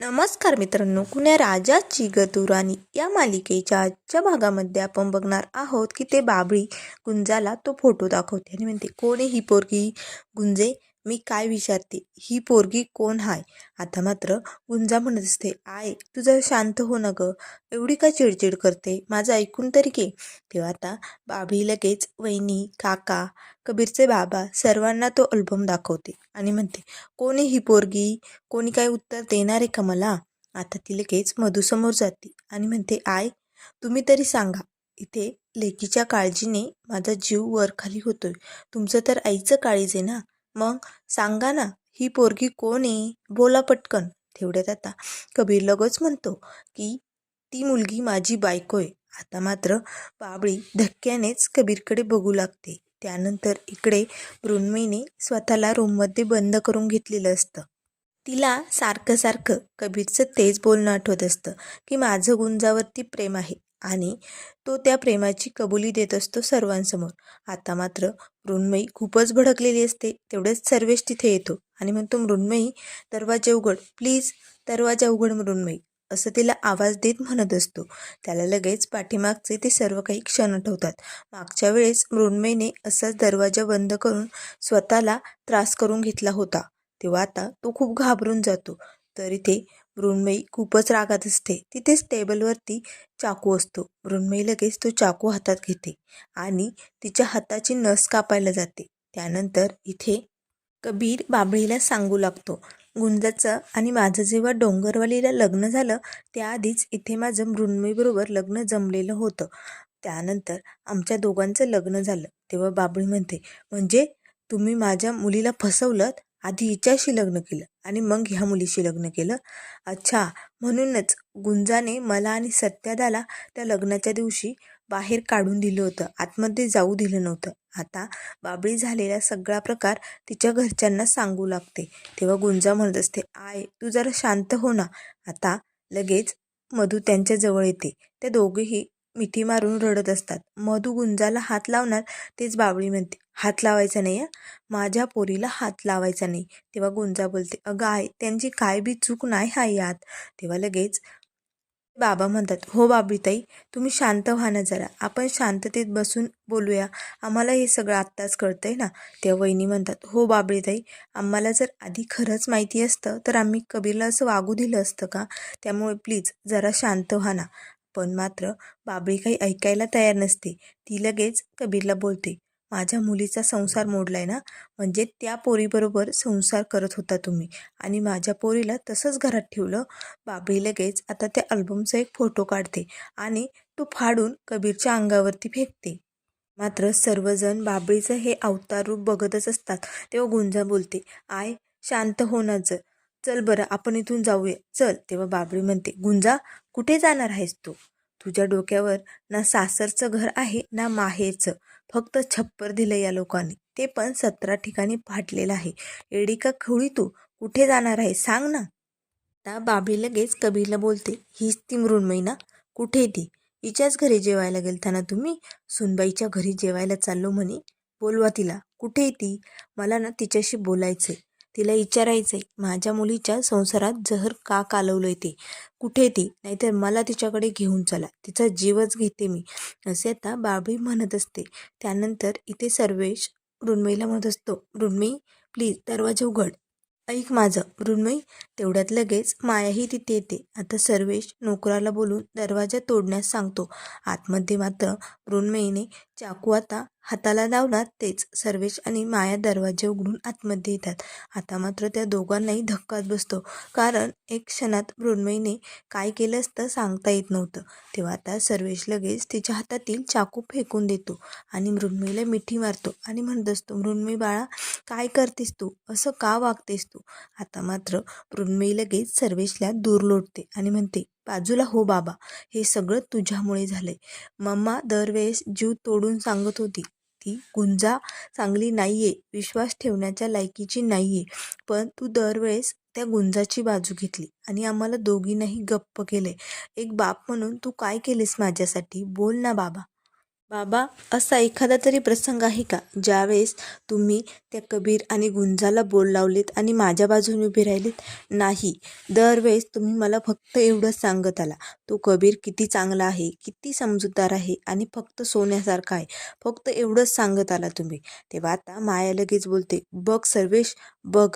नमस्कार मित्रांनो कुण्या राजाची गतुराणी या मालिकेच्या आजच्या भागामध्ये आपण बघणार आहोत की ते बाबळी गुंजाला तो फोटो दाखवते. आणि म्हणते कोण ही पोरगी गुंजे? मी काय विचारते? ही पोरगी कोण हाय? आता मात्र गुंजा म्हणत असते आय तू जरा शांत हो ना गं. एवढी काय चिडचिड करते? माझं ऐकून तरी घे. तेव्हा आता बाबी लगेच वहिनी काका कबीरचे बाबा सर्वांना तो अल्बम दाखवते. आणि म्हणते कोणी ही पोरगी? कोणी काय उत्तर देणार आहे का मला? आता ती लगेच मधूसमोर जाते आणि म्हणते आय तुम्ही तरी सांगा. इथे लेकीच्या काळजीने माझा जीव वरखाली होतोय. तुमचं तर आईचं काळीज आहे ना? मग सांगा ना ही पोरगी कोण आहे? बोला पटकन. तेवढ्यात आता कबीर लगोच म्हणतो की ती मुलगी माझी बायको आहे. आता मात्र बाबळी धक्क्यानेच कबीरकडे बघू लागते. त्यानंतर इकडे मृण्मयीने स्वतःला रूममध्ये बंद करून घेतलेलं असतं. तिला सारखं सारखं कबीरचं तेच बोलणं आठवत असतं की माझं गुंजावरती प्रेम आहे. आणि तो त्या प्रेमाची कबुली देत असतो सर्वांसमोर. आता मात्र मृण्मयी खूपच भडकलेली असते तेवढेच सर्वेश तिथे येतो आणि म्हणतो मृण्मयी दरवाजा उघड प्लीज दरवाजा उघड मृण्मयी असं तिला आवाज देत म्हणत असतो. त्याला लगेच पाठीमागचे ते सर्व काही क्षण आठवतात. मागच्या वेळेस मृण्मयीने असाच दरवाजा बंद करून स्वतःला त्रास करून घेतला होता. तेव्हा आता तो खूप घाबरून जातो. तर इथे मृण्मयी खूपच रागात असते. तिथेच टेबलवरती चाकू असतो. मृण्मयी लगेच तो चाकू हातात घेते आणि तिच्या हाताची नस कापायला जाते. त्यानंतर इथे कबीर बाबळीला सांगू लागतो गुंजाचं आणि माझं जेव्हा डोंगरवालीला लग्न झालं त्याआधीच इथे माझं मृण्मयीबरोबर लग्न जमलेलं होतं. त्यानंतर आमच्या दोघांचं लग्न झालं. तेव्हा बाबळी म्हणते म्हणजे तुम्ही माझ्या मुलीला फसवलं आधी हिच्याशी लग्न केलं आणि मग ह्या मुलीशी लग्न केलं. अच्छा म्हणूनच गुंजाने मला आणि सत्यादाला त्या लग्नाच्या दिवशी बाहेर काढून दिलं होतं. आतमध्ये जाऊ दिलं नव्हतं. आता बाबळी झालेला सगळा प्रकार तिच्या घरच्यांना सांगू लागते. तेव्हा गुंजा म्हणत असते आय तू जरा शांत हो ना. आता लगेच मधू त्यांच्याजवळ येते. त्या दोघेही मिठी मारून रडत असतात. मधू गुंजाला हात लावणार तेच बाबळी म्हणते. हात लावायचा नाही या माझ्या पोरीला हात लावायचा नाही. तेव्हा गुंजा बोलते अगं आय त्यांची काय बी चूक नाही हाय यात. तेव्हा लगेच बाबा म्हणतात हो बाबळीताई तुम्ही शांत व्हा ना जरा. आपण शांततेत बसून बोलूया. आम्हाला हे सगळं आत्ताच कळतंय ना. त्या वहिनी म्हणतात हो बाबळीताई आम्हाला जर आधी खरंच माहिती असतं तर आम्ही कबीरला असं वागू दिलं असतं का? त्यामुळे प्लीज जरा शांत व्हा ना. पण मात्र बाबळी काही ऐकायला तयार नसते. ती लगेच कबीरला बोलते माझ्या मुलीचा संसार मोडलाय ना? म्हणजे त्या पोरीबरोबर संसार करत होता तुम्ही आणि माझ्या पोरीला तसंच घरात ठेवलं? बाबळी लगेच आता त्या अल्बमचा एक फोटो काढते आणि तो फाडून कबीरच्या अंगावरती फेकते. मात्र सर्वजण बाबळीचं हे अवतार रूप बघतच असतात. तेव्हा गुंजा बोलते आय शांत होणार चल बरं आपण इथून जाऊया. चल तेव्हा बाबळी म्हणते गुंजा कुठे जाणार आहेस तू? तुझ्या डोक्यावर ना सासरचं घर आहे ना माहेरचं. फक्त छप्पर दिलं या लोकांनी. ते पण सतरा ठिकाणी फाटलेलं आहे. एडी का खोळी तू? कुठे जाणार आहे सांग ना. आता बाबळी लगेच कबीरला बोलते हीच ती मृण्मयी ना कुठे ती? हिच्याच घरी जेवायला गेलता ना तुम्ही? सुनबाईच्या घरी जेवायला चाललो म्हणे. बोलवा तिला कुठे ती? मला ना तिच्याशी बोलायचं आहे तिला विचारायचं आहे माझ्या मुलीच्या संसारात जहर का कालवलं ते? कुठे ती? नाहीतर मला तिच्याकडे घेऊन चला. तिचा जीवच घेते मी असे आता बाबळी म्हणत असते. त्यानंतर इथे सर्वेश मृण्मयीला म्हणत असतो मृण्मयी प्लीज दरवाजा उघड. ऐक माझं. मृण्मयी तेवढ्यात लगेच मायाही तिथे येते. आता सर्वेश नोकराला बोलून दरवाजा तोडण्यास सांगतो. आतमध्ये मात्र मृण्मयीने चाकू आता हाताला लावला तेच. सर्वेश आणि माया दरवाजे उघडून आतमध्ये येतात. आता मात्र त्या दोघांनाही धक्काच बसतो. कारण एक क्षणात मृण्मयीने काय केलं असतं सांगता येत नव्हतं. तेव्हा आता सर्वेश लगेच तिच्या हातातील चाकू फेकून देतो आणि मृण्मयीला मिठी मारतो आणि म्हणत असतो मृण्मयी बाळा काय करतेस तू? असं का वागतेस तू? आता मात्र मृण्मयी लगेच सर्वेशला दूर लोटते आणि म्हणते बाजूला हो बाबा हे सगळं तुझ्यामुळे झालंय. मम्मा दरवेळेस जीव तोडून सांगत होती. ती गुंजा चांगली नाही आहे विश्वास ठेवण्याच्या लायकीची नाही आहे पण तू दरवेळेस त्या गुंजाची बाजू घेतली आणि आम्हाला दोघींनाही गप्प केले एक बाप म्हणून तू काय केलेस माझ्यासाठी? बोल ना बाबा. बाबा असा एखादा तरी प्रसंग आहे का? ज्यावेळेस तुम्ही त्या कबीर आणि गुंजाला बोल लावलेत आणि माझ्या बाजूने उभे राहिलेत? नाही. दरवेळेस तुम्ही मला फक्त एवढंच सांगत आला. तो कबीर किती चांगला आहे किती समजूतदार आहे आणि फक्त सोन्यासारखा आहे. फक्त एवढंच सांगत आला तुम्ही. तेव्हा आता माया लगेच बोलते बघ सर्वेश बघ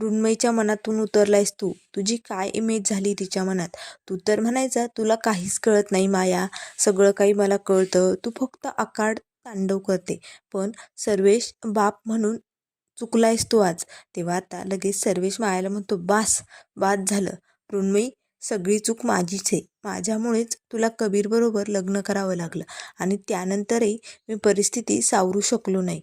मृण्मयीच्या मनातून उतरलायस तू? तुझी काय इमेज झाली तिच्या मनात? तू तर म्हणायचा तुला काहीच कळत नाही माया. सगळं काही मला कळतं. तू फक्त आकाड तांडव करते. पण सर्वेश बाप म्हणून चुकलायस तू आज. तेव्हा आता लगेच सर्वेश मायाला म्हणतो बास बाद झालं. मृण्मयी सगळी चूक माझीच आहे. माझ्यामुळेच तुला कबीरबरोबर लग्न करावं लागलं आणि त्यानंतरही मी परिस्थिती सावरू शकलो नाही.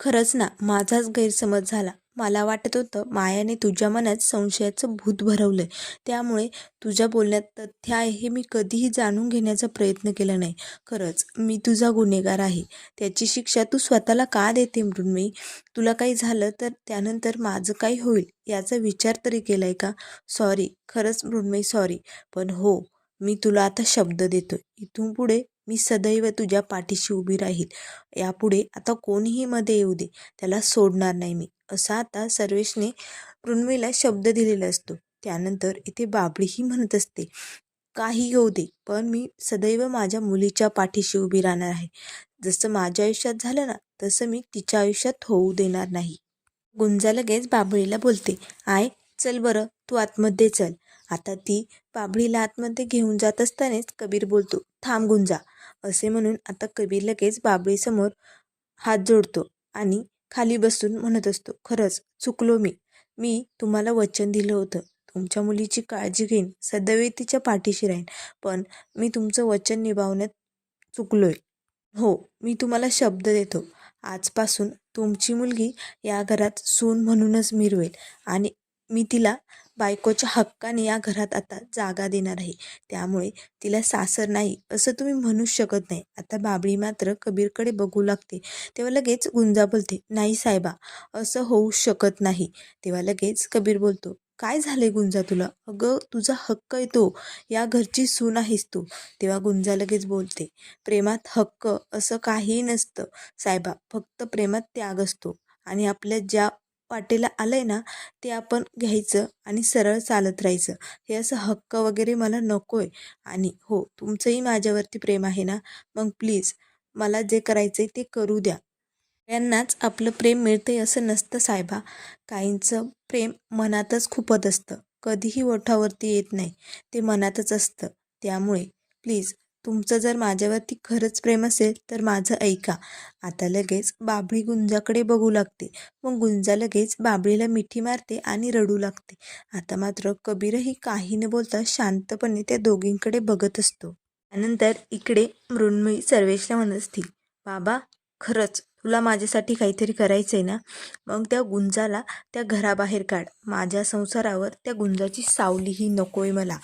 खरंच ना माझाच गैरसमज झाला. मला वाटत होतं मायाने तुझ्या मनात संशयाचं भूत भरवलं आहे त्यामुळे तुझ्या बोलण्यात तथ्य आहे हे मी कधीही जाणून घेण्याचा प्रयत्न केला नाही. खरंच मी तुझा गुन्हेगार आहे. त्याची शिक्षा तू स्वतःला का देते मृण्मयी? तुला काही झालं तर त्यानंतर माझं काही होईल? याचा विचार तरी केला आहे का? सॉरी खरंच मृण्मयी सॉरी पण हो मी तुला आता शब्द देतो इथून पुढे मी सदैव तुझ्या पाठीशी उभी राहील. यापुढे आता कोणीही मध्ये येऊ दे. त्याला सोडणार नाही मी. असा आता सर्वेशने मृण्मयीला शब्द दिलेला असतो. त्यानंतर इथे बाबडीही म्हणत असते काही होऊ दे पण मी सदैव माझ्या मुलीच्या पाठीशी उभी राहणार आहे. जसं माझ्या आयुष्यात झालं ना तसं मी तिच्या आयुष्यात होऊ देणार नाही. गुंजा लगेच बाबळीला बोलते आय चल बरं तू आतमध्ये चल. आता ती बाबळीला आतमध्ये घेऊन जात असतानाच कबीर बोलतो थांब गुंजा असे म्हणून आता कबीर लगेच बाबळीसमोर हात जोडतो आणि खाली बसून म्हणत असतो खरंच चुकलो मी. मी तुम्हाला वचन दिलं होतं. तुमच्या मुलीची काळजी घेईन. सदैव तिच्या पाठीशी राहीन. पण मी तुमचं वचन निभावण्यात चुकलोय. हो मी तुम्हाला शब्द देतो. आजपासून तुमची मुलगी या घरात सून म्हणूनच मिरवेल आणि मी तिला बायकोच्या हक्काने या घरात आता जागा देणार आहे. त्यामुळे तिला सासर नाही असं तुम्ही म्हणू शकत नाही. आता बाबळी मात्र कबीरकडे बघू लागते. तेव्हा लगेच गुंजा बोलते नाही साहेबा असं होऊ शकत नाही. तेव्हा लगेच कबीर बोलतो काय झालंय गुंजा तुला? अगं तुझा हक्क आहे तो. या घरची सून आहेस तू. तेव्हा गुंजा लगेच बोलते प्रेमात हक्क असं काहीही नसतं. साहेबा फक्त प्रेमात त्याग असतो. आणि आपल्या ज्या वाटेला आलंय ना ते आपण घ्यायचं आणि सरळ चालत राहायचं. हे असं हक्क वगैरे मला नको आहे आणि हो तुमचंही माझ्यावरती प्रेम आहे ना मग प्लीज मला जे करायचं आहे ते करू द्या. यांनाच आपलं प्रेम मिळते असं नसतं साहेबा. काहींचं प्रेम मनातच खुपत असतं. कधीही ओठावरती येत नाही. ते मनातच असतं. त्यामुळे प्लीज तुमचं जर माझ्यावरती खरंच प्रेम असेल तर माझं ऐका. आता लगेच बाबळी गुंजाकडे बघू लागते. मग गुंजा लगेच बाबळीला मिठी मारते आणि रडू लागते. आता मात्र कबीरही काही न बोलता शांतपणे त्या दोघींकडे बघत असतो. त्यानंतर इकडे मृण्मयी सर्वेशला म्हणत असतील बाबा खरंच तुला माझ्यासाठी काहीतरी करायचं आहे ना? मग त्या गुंजाला त्या घराबाहेर काढ. माझ्या संसारावर त्या गुंजाची सावलीही नको आहे मला.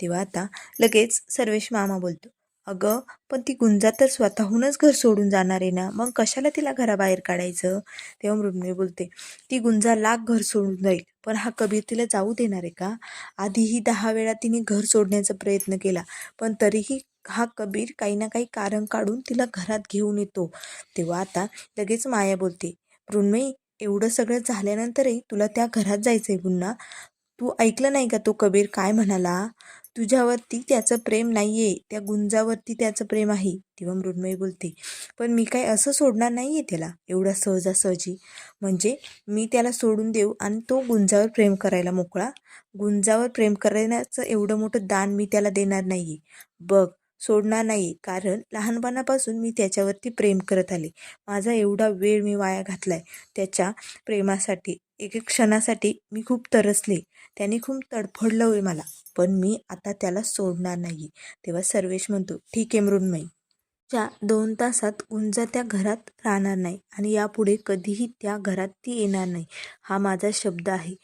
तेव्हा आता लगेच सर्वेश मामा बोलतो अगं पण ती गुंजा तर स्वतःहूनच घर सोडून जाणार आहे ना. मग कशाला तिला घराबाहेर काढायचं? तेव्हा मृण्मयी बोलते ती गुंजा लाख घर सोडून जाईल पण हा कबीर तिला जाऊ देणार आहे का? आधीही दहा वेळा तिने घर सोडण्याचा प्रयत्न केला पण तरीही हा कबीर काही ना काही कारण काढून तिला घरात घेऊन येतो. तेव्हा आता लगेच माया बोलते मृण्मयी एवढं सगळं झाल्यानंतरही तुला त्या घरात जायचं आहे पुन्हा? तू ऐकलं नाही का तो कबीर काय म्हणाला? तुझ्यावरती त्याचं प्रेम नाही आहे त्या गुंजावरती त्याचं प्रेम आहे तेव्हा मृण्मयी बोलते. पण मी काय असं सोडणार नाही आहे त्याला एवढा सहजासहजी. म्हणजे मी त्याला सोडून देऊ आणि तो गुंजावर प्रेम करायला मोकळा? गुंजावर प्रेम करण्याचं एवढं मोठं दान मी त्याला देणार नाही आहे बघ सोडणार नाही कारण लहानपणापासून मी त्याच्यावरती प्रेम करत आले. माझा एवढा वेळ मी वाया घातला आहे त्याच्या प्रेमासाठी एक एक क्षणासाठी मी खूप तरसले. त्याने खूप तडफडलं आहे मला. पण मी आता त्याला सोडणार नाही. तेव्हा सर्वेश म्हणतो ठीक आहे मृण्मयी. च्या दोन तासात गुंजा त्या घरात राहणार नाही आणि यापुढे कधीही त्या घरात ती येणार नाही. हा माझा शब्द आहे.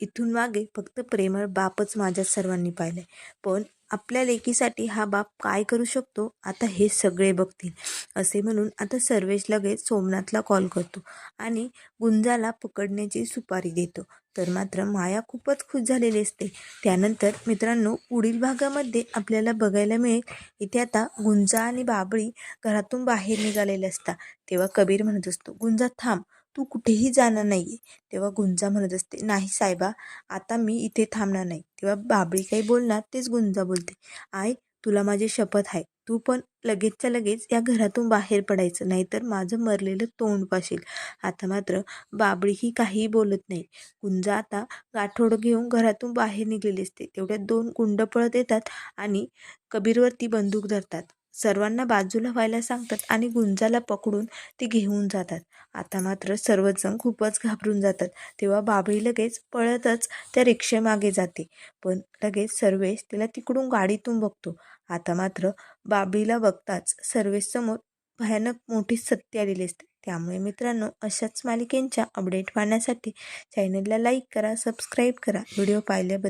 इथून मागे फक्त प्रेमळ बापच माझ्या सर्वांनी पाहिलं पण आपल्या लेकीसाठी हा बाप काय करू शकतो? आता हे सगळे बघतील. असे म्हणून आता सर्वेश लगेच सोमनाथला कॉल करतो आणि गुंजाला पकडण्याची सुपारी देतो. तर मात्र माया खूपच खुश झालेली असते. त्यानंतर मित्रांनो पुढील भागामध्ये आपल्याला बघायला मिळेल इथे आता गुंजा आणि बाबळी घरातून बाहेर निघालेले असतात तेव्हा कबीर म्हणत असतो गुंजा थांब तू कुठेही जाणार नाही तेव्हा गुंजा म्हणत असते नाही साहेबा आता मी इथे थांबणार नाही. तेव्हा बाबळी काही बोलणार तेच गुंजा बोलते आय तुला माझी शपथ आहे. तू पण लगेचच्या लगेच या घरातून बाहेर पडायचं नाहीतर माझं मरलेलं तोंड पाशील. आता मात्र बाबळीही काहीही बोलत नाही. कुंज आता गाठोड घेऊन घरातून बाहेर निघलेली असते. तेवढ्यात दोन गुंड पळत येतात आणि कबीरवरती बंदूक धरतात. सर्वांना बाजूला व्हायला सांगतात आणि गुंजाला पकडून ती घेऊन जातात. आता मात्र सर्वजण खूपच घाबरून जातात. तेव्हा बाबळी लगेच पळतच त्या रिक्षेमागे जाते. पण लगेच सर्वेश तिला तिकडून गाडीतून बघतो. आता मात्र बाबळीला बघताच सर्वेशसमोर भयानक मोठी सत्य आलेली असते. त्यामुळे मित्रांनो अशाच मालिकेंच्या अपडेट पाहण्यासाठी चॅनलला लाईक करा सबस्क्राईब करा. व्हिडिओ पाहिल्याबद्दल